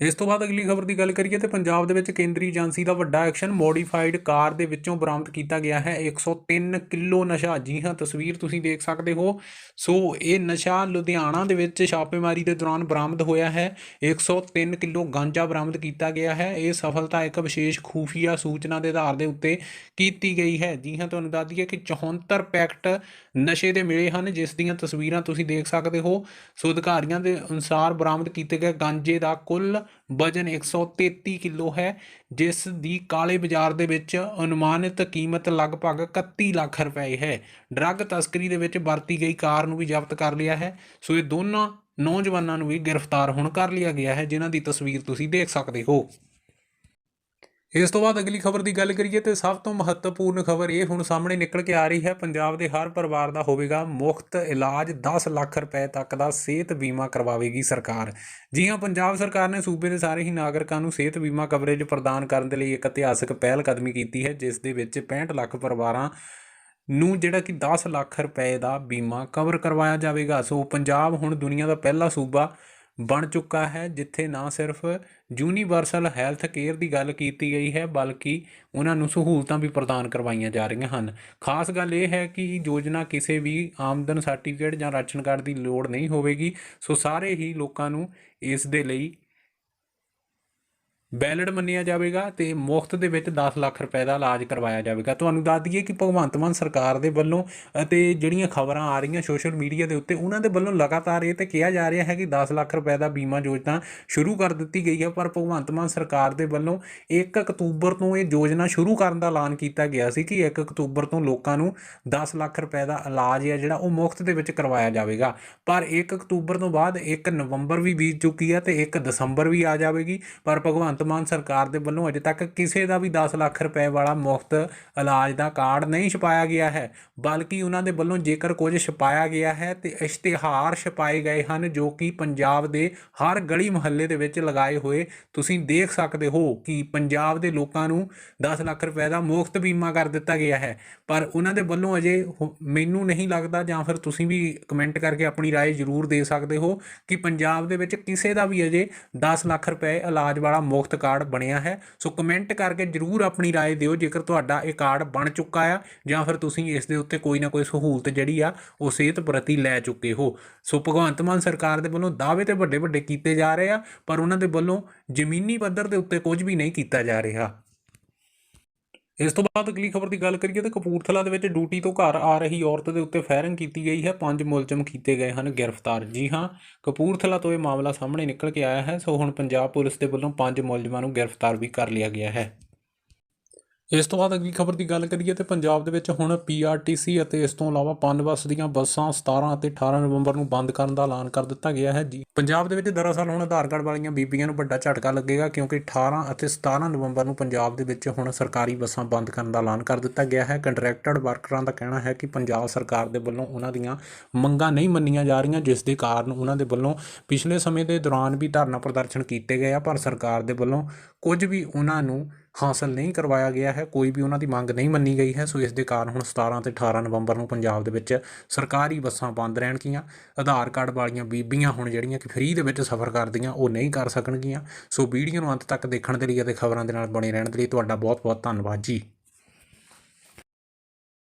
ਇਸ ਤੋਂ ਬਾਅਦ ਅਗਲੀ ਖਬਰ ਦੀ ਗੱਲ ਕਰੀਏ ਤੇ ਪੰਜਾਬ ਦੇ ਵਿੱਚ ਕੇਂਦਰੀ ਏਜੰਸੀ ਦਾ ਵੱਡਾ ਐਕਸ਼ਨ ਮੋਡੀਫਾਈਡ ਕਾਰ ਦੇ ਵਿੱਚੋਂ ਬਰਾਮਦ ਕੀਤਾ ਗਿਆ ਹੈ। 103 ਕਿਲੋ ਨਸ਼ਾ। ਜੀ ਹਾਂ, ਤਸਵੀਰ ਤੁਸੀਂ ਦੇਖ ਸਕਦੇ ਹੋ। ਸੋ ਇਹ ਨਸ਼ਾ ਲੁਧਿਆਣਾ ਦੇ ਵਿੱਚ ਛਾਪੇਮਾਰੀ ਦੇ ਦੌਰਾਨ ਬਰਾਮਦ ਹੋਇਆ ਹੈ। 103 ਕਿਲੋ ਗਾਂਜਾ ਬਰਾਮਦ ਕੀਤਾ ਗਿਆ ਹੈ। ਇਹ ਸਫਲਤਾ ਇੱਕ ਵਿਸ਼ੇਸ਼ ਖੂਫੀਆ ਸੂਚਨਾ ਦੇ ਆਧਾਰ ਦੇ ਉੱਤੇ ਕੀਤੀ ਗਈ ਹੈ। ਜੀ ਹਾਂ, ਤੁਹਾਨੂੰ ਦੱਸ ਦਈਏ ਕਿ 74 ਪੈਕਟ ਨਸ਼ੇ ਦੇ ਮਿਲੇ ਹਨ, ਜਿਸ ਦੀਆਂ ਤਸਵੀਰਾਂ ਤੁਸੀਂ ਦੇਖ ਸਕਦੇ ਹੋ। ਸੋ ਅਧਿਕਾਰੀਆਂ ਦੇ ਅਨੁਸਾਰ ਬਰਾਮਦ ਕੀਤੇ ਗਏ ਗਾਂਜੇ ਦਾ ਕੁੱਲ ਵਜਨ 133 ਕਿਲੋ ਹੈ, ਜਿਸ ਦੀ ਕਾਲੇ ਬਾਜ਼ਾਰ ਦੇ ਵਿੱਚ ਅਨੁਮਾਨਿਤ ਕੀਮਤ ਲਗਭਗ 31 ਲੱਖ ਰੁਪਏ ਹੈ। ਡਰੱਗ ਤਸਕਰੀ ਦੇ ਵਿੱਚ ਵਰਤੀ ਗਈ ਕਾਰ ਨੂੰ ਵੀ ਜ਼ਬਤ ਕਰ ਲਿਆ ਹੈ। ਸੋ ਇਹ ਦੋਨਾਂ ਨੌਜਵਾਨਾਂ ਨੂੰ ਵੀ ਗ੍ਰਿਫਤਾਰ ਹੁਣ ਕਰ ਲਿਆ ਗਿਆ ਹੈ, ਜਿਨ੍ਹਾਂ ਦੀ ਤਸਵੀਰ ਤੁਸੀਂ ਦੇਖ ਸਕਦੇ ਹੋ। ਇਸ ਤੋਂ ਬਾਅਦ ਅਗਲੀ ਖਬਰ ਦੀ ਗੱਲ ਕਰੀਏ ਤੇ ਸਭ ਤੋਂ ਮਹੱਤਵਪੂਰਨ ਖਬਰ ਇਹ ਹੁਣ ਸਾਹਮਣੇ ਨਿਕਲ ਕੇ ਆ ਰਹੀ ਹੈ। ਪੰਜਾਬ ਦੇ ਹਰ ਪਰਿਵਾਰ ਦਾ ਹੋਵੇਗਾ ਮੁਫਤ ਇਲਾਜ 10 ਲੱਖ ਰੁਪਏ ਤੱਕ ਦਾ ਸਿਹਤ ਬੀਮਾ ਕਰਵਾਵੇਗੀ ਸਰਕਾਰ। ਜੀ ਹਾਂ, ਪੰਜਾਬ ਸਰਕਾਰ ਨੇ ਸੂਬੇ ਦੇ ਸਾਰੇ ਹੀ ਨਾਗਰਿਕਾਂ ਨੂੰ ਸਿਹਤ ਬੀਮਾ ਕਵਰੇਜ ਪ੍ਰਦਾਨ ਕਰਨ ਦੇ ਲਈ ਇੱਕ ਇਤਿਹਾਸਕ ਪਹਿਲ ਕਦਮੀ ਕੀਤੀ ਹੈ, ਜਿਸ ਦੇ ਵਿੱਚ 65 ਲੱਖ ਪਰਿਵਾਰਾਂ ਨੂੰ ਜਿਹੜਾ ਕਿ 10 ਲੱਖ ਰੁਪਏ ਦਾ ਬੀਮਾ ਕਵਰ ਕਰਵਾਇਆ ਜਾਵੇਗਾ। ਸੋ ਪੰਜਾਬ ਹੁਣ ਦੁਨੀਆ ਦਾ ਪਹਿਲਾ ਸੂਬਾ ਬਣ ਚੁੱਕਾ ਹੈ, ਜਿੱਥੇ ਨਾ ਸਿਰਫ ਯੂਨੀਵਰਸਲ ਹੈਲਥ ਕੇਅਰ ਦੀ ਗੱਲ ਕੀਤੀ ਗਈ ਹੈ, ਬਲਕਿ ਉਹਨਾਂ ਨੂੰ ਸਹੂਲਤਾਂ ਵੀ ਪ੍ਰਦਾਨ ਕਰਵਾਈਆਂ ਜਾ ਰਹੀਆਂ ਹਨ। ਖਾਸ ਗੱਲ ਇਹ ਹੈ ਕਿ ਯੋਜਨਾ ਕਿਸੇ ਵੀ ਆਮਦਨ ਸਰਟੀਫਿਕੇਟ ਜਾਂ ਰਾਸ਼ਨ ਕਾਰਡ ਦੀ ਲੋੜ ਨਹੀਂ ਹੋਵੇਗੀ, ਸੋ ਸਾਰੇ ਹੀ ਲੋਕਾਂ ਨੂੰ ਇਸ ਦੇ ਲਈ ਵੈਲਿਡ ਮੰਨਿਆ ਜਾਵੇਗਾ ਤੇ ਮੁਫਤ ਦੇ ਵਿੱਚ 10 ਲੱਖ ਰੁਪਏ ਦਾ ਇਲਾਜ ਕਰਵਾਇਆ ਜਾਵੇਗਾ। ਤੁਹਾਨੂੰ ਦੱਸ ਦਈਏ ਕਿ ਭਗਵੰਤ ਮਾਨ ਸਰਕਾਰ ਦੇ ਵੱਲੋਂ ਅਤੇ ਜਿਹੜੀਆਂ ਖਬਰਾਂ ਆ ਰਹੀਆਂ ਸੋਸ਼ਲ ਮੀਡੀਆ ਦੇ ਉੱਤੇ, ਉਹਨਾਂ ਦੇ ਵੱਲੋਂ ਲਗਾਤਾਰ ਇਹ ਤੇ ਕਿਹਾ ਜਾ ਰਿਹਾ ਹੈ ਕਿ 10 ਲੱਖ ਰੁਪਏ ਦਾ ਬੀਮਾ ਯੋਜਨਾ ਸ਼ੁਰੂ ਕਰ ਦਿੱਤੀ ਗਈ ਹੈ, ਪਰ ਭਗਵੰਤ ਮਾਨ ਸਰਕਾਰ ਦੇ ਵੱਲੋਂ 1 ਅਕਤੂਬਰ ਤੋਂ ਇਹ ਯੋਜਨਾ ਸ਼ੁਰੂ ਕਰਨ ਦਾ ਐਲਾਨ ਕੀਤਾ ਗਿਆ ਸੀ ਕਿ 1 ਅਕਤੂਬਰ ਤੋਂ ਲੋਕਾਂ ਨੂੰ 10 ਲੱਖ ਰੁਪਏ ਦਾ ਇਲਾਜ ਹੈ ਜਿਹੜਾ ਉਹ ਮੁਫਤ ਦੇ ਵਿੱਚ ਕਰਵਾਇਆ ਜਾਵੇਗਾ। ਪਰ 1 ਅਕਤੂਬਰ ਤੋਂ ਬਾਅਦ 1 ਨਵੰਬਰ ਵੀ ਬੀਤ ਚੁੱਕੀ ਹੈ ਤੇ 1 ਦਸੰਬਰ ਵੀ ਆ ਜਾਵੇਗੀ। ਪਰ ਭਗਵੰਤ ਮਾਨ ਸਰਕਾਰ ਦੇ ਵੱਲੋਂ ਅਜੇ ਤੱਕ ਕਿਸੇ ਦਾ ਵੀ 10 ਲੱਖ ਰੁਪਏ ਵਾਲਾ ਮੁਫਤ ਇਲਾਜ ਦਾ ਕਾਰਡ ਨਹੀਂ ਛਪਾਇਆ ਗਿਆ ਹੈ ਬਲਕਿ ਉਹਨਾਂ ਦੇ ਵੱਲੋਂ ਜੇਕਰ ਕੁਝ ਛਪਾਇਆ ਗਿਆ ਹੈ ਤੇ ਇਸ਼ਤਿਹਾਰ ਛਪਾਏ ਗਏ ਹਨ ਜੋ ਕਿ ਪੰਜਾਬ ਦੇ ਹਰ ਗਲੀ ਮੁਹੱਲੇ ਦੇ ਵਿੱਚ ਲਗਾਏ ਹੋਏ ਤੁਸੀਂ ਦੇਖ ਸਕਦੇ ਹੋ ਕਿ ਪੰਜਾਬ ਦੇ ਲੋਕਾਂ ਨੂੰ 10 ਲੱਖ ਰੁਪਏ ਦਾ ਮੁਫਤ ਬੀਮਾ ਕਰ ਦਿੱਤਾ ਗਿਆ ਹੈ ਪਰ ਉਹਨਾਂ ਦੇ ਵੱਲੋਂ ਅਜੇ ਹੋ- ਮੈਨੂੰ ਨਹੀਂ ਲੱਗਦਾ ਜਾਂ ਫਿਰ ਤੁਸੀਂ ਵੀ ਕਮੈਂਟ ਕਰਕੇ ਆਪਣੀ رائے ਜ਼ਰੂਰ ਦੇ ਸਕਦੇ ਹੋ ਕਿ ਪੰਜਾਬ ਦੇ ਵਿੱਚ ਕਿਸੇ ਦਾ ਵੀ ਅਜੇ 10 ਲੱਖ ਰੁਪਏ ਇਲਾਜ ਵਾਲਾ ਮੁਫਤ ਮੁਫਤ ਕਾਰਡ ਬਣਿਆ ਹੈ ਸੋ ਕਮੈਂਟ ਕਰਕੇ ਜਰੂਰ ਆਪਣੀ رائے ਦਿਓ ਜੇਕਰ ਤੁਹਾਡਾ ਇਹ ਕਾਰਡ ਬਣ ਚੁੱਕਾ ਆ ਜਾਂ ਫਿਰ ਤੁਸੀਂ ਇਸ ਦੇ ਉੱਤੇ ਕੋਈ ਨਾ ਕੋਈ ਸਹੂਲਤ ਜਿਹੜੀ ਆ ਉਹ ਸਿਹਤ ਪ੍ਰਤੀ ਲੈ ਚੁੱਕੇ ਹੋ ਸੋ ਭਗਵੰਤ ਮਾਨ ਸਰਕਾਰ ਦੇ ਵੱਲੋਂ ਦਾਅਵੇ ਤੇ ਵੱਡੇ ਵੱਡੇ ਕੀਤੇ ਜਾ ਰਹੇ ਆ ਪਰ ਉਹਨਾਂ ਦੇ ਵੱਲੋਂ ਜ਼ਮੀਨੀ ਪੱਧਰ ਦੇ ਉੱਤੇ ਕੁਝ ਵੀ ਨਹੀਂ ਕੀਤਾ ਜਾ ਰਿਹਾ ਇਸ ਤੋਂ ਬਾਅਦ ਅਗਲੀ ਖਬਰ ਦੀ ਗੱਲ ਕਰੀਏ ਤਾਂ ਕਪੂਰਥਲਾ ਦੇ ਵਿੱਚ ਡਿਊਟੀ ਤੋਂ ਘਰ ਆ ਰਹੀ ਔਰਤ ਦੇ ਉੱਤੇ ਫਾਇਰਿੰਗ ਕੀਤੀ ਗਈ ਹੈ। ਪੰਜ ਮੁਲਜ਼ਮ ਕੀਤੇ ਗਏ ਹਨ, ਗ੍ਰਿਫਤਾਰ। ਜੀ ਹਾਂ, ਕਪੂਰਥਲਾ ਤੋਂ ਇਹ ਮਾਮਲਾ ਸਾਹਮਣੇ ਨਿਕਲ ਕੇ ਆਇਆ ਹੈ, ਸੋ ਹੁਣ ਪੰਜਾਬ ਪੁਲਿਸ ਦੇ ਵੱਲੋਂ ਪੰਜ ਮੁਲਜ਼ਮਾਂ ਨੂੰ ਗ੍ਰਿਫਤਾਰ ਵੀ ਕਰ ਲਿਆ ਗਿਆ ਹੈ। ਇਸ ਤੋਂ ਬਾਅਦ ਅਗਲੀ ਖਬਰ ਦੀ ਗੱਲ ਕਰੀਏ ਤੇ ਪੰਜਾਬ ਦੇ ਵਿੱਚ ਹੁਣ ਪੀਆਰਟੀਸੀ ਅਤੇ ਇਸ ਤੋਂ ਇਲਾਵਾ ਪਨਬੱਸ ਦੀਆਂ ਬੱਸਾਂ 17 ਅਤੇ 18 ਨਵੰਬਰ ਨੂੰ ਬੰਦ ਕਰਨ ਦਾ ਐਲਾਨ ਕਰ ਦਿੱਤਾ ਗਿਆ ਹੈ। ਜੀ, ਪੰਜਾਬ ਦੇ ਵਿੱਚ ਦਰਅਸਲ ਹੁਣ ਆਧਾਰ ਕਾਰਡ ਵਾਲੀਆਂ ਬੀਬੀਆਂ ਨੂੰ ਵੱਡਾ ਝਟਕਾ ਲੱਗੇਗਾ ਕਿਉਂਕਿ 18 ਅਤੇ 17 ਨਵੰਬਰ ਨੂੰ ਪੰਜਾਬ ਦੇ ਵਿੱਚ ਹੁਣ ਸਰਕਾਰੀ ਬੱਸਾਂ ਬੰਦ ਕਰਨ ਦਾ ਐਲਾਨ ਕਰ ਦਿੱਤਾ ਗਿਆ ਹੈ। ਕੰਟਰੈਕਟਡ ਵਰਕਰਾਂ ਦਾ ਕਹਿਣਾ ਹੈ ਕਿ ਪੰਜਾਬ ਸਰਕਾਰ ਦੇ ਵੱਲੋਂ ਉਹਨਾਂ ਦੀਆਂ ਮੰਗਾਂ ਨਹੀਂ ਮੰਨੀਆਂ ਜਾ ਰਹੀਆਂ, ਜਿਸ ਦੇ ਕਾਰਨ ਉਹਨਾਂ ਦੇ ਵੱਲੋਂ ਪਿਛਲੇ ਸਮੇਂ ਦੇ ਦੌਰਾਨ ਵੀ ਧਰਨਾ ਪ੍ਰਦਰਸ਼ਨ ਕੀਤੇ ਗਏ ਆ, ਪਰ ਸਰਕਾਰ ਦੇ ਵੱਲੋਂ ਕੁਝ ਵੀ ਉਹਨਾਂ ਨੂੰ ਹਾਸਲ ਨਹੀਂ ਕਰਵਾਇਆ ਗਿਆ ਹੈ, ਕੋਈ ਵੀ ਉਹਨਾਂ ਦੀ ਮੰਗ ਨਹੀਂ ਮੰਨੀ ਗਈ ਹੈ, ਸੋ ਇਸ ਦੇ ਕਾਰਨ ਹੁਣ 17 ਤੇ 18 ਨਵੰਬਰ ਨੂੰ ਪੰਜਾਬ ਦੇ ਵਿੱਚ ਸਰਕਾਰੀ ਬੱਸਾਂ ਬੰਦ ਰਹਿਣਗੀਆਂ। ਆਧਾਰ ਕਾਰਡ ਵਾਲੀਆਂ ਬੀਬੀਆਂ ਹੁਣ ਜਿਹੜੀਆਂ ਕਿ ਫ੍ਰੀ ਦੇ ਵਿੱਚ ਸਫ਼ਰ ਕਰਦੀਆਂ, ਉਹ ਨਹੀਂ ਕਰ ਸਕਣਗੀਆਂ। ਸੋ ਵੀਡੀਓ ਨੂੰ ਅੰਤ ਤੱਕ ਦੇਖਣ ਦੇ ਲਈ ਅਤੇ ਖਬਰਾਂ ਦੇ ਨਾਲ ਬਣੇ ਰਹਿਣ ਦੇ ਲਈ ਤੁਹਾਡਾ ਬਹੁਤ ਬਹੁਤ ਧੰਨਵਾਦ ਜੀ।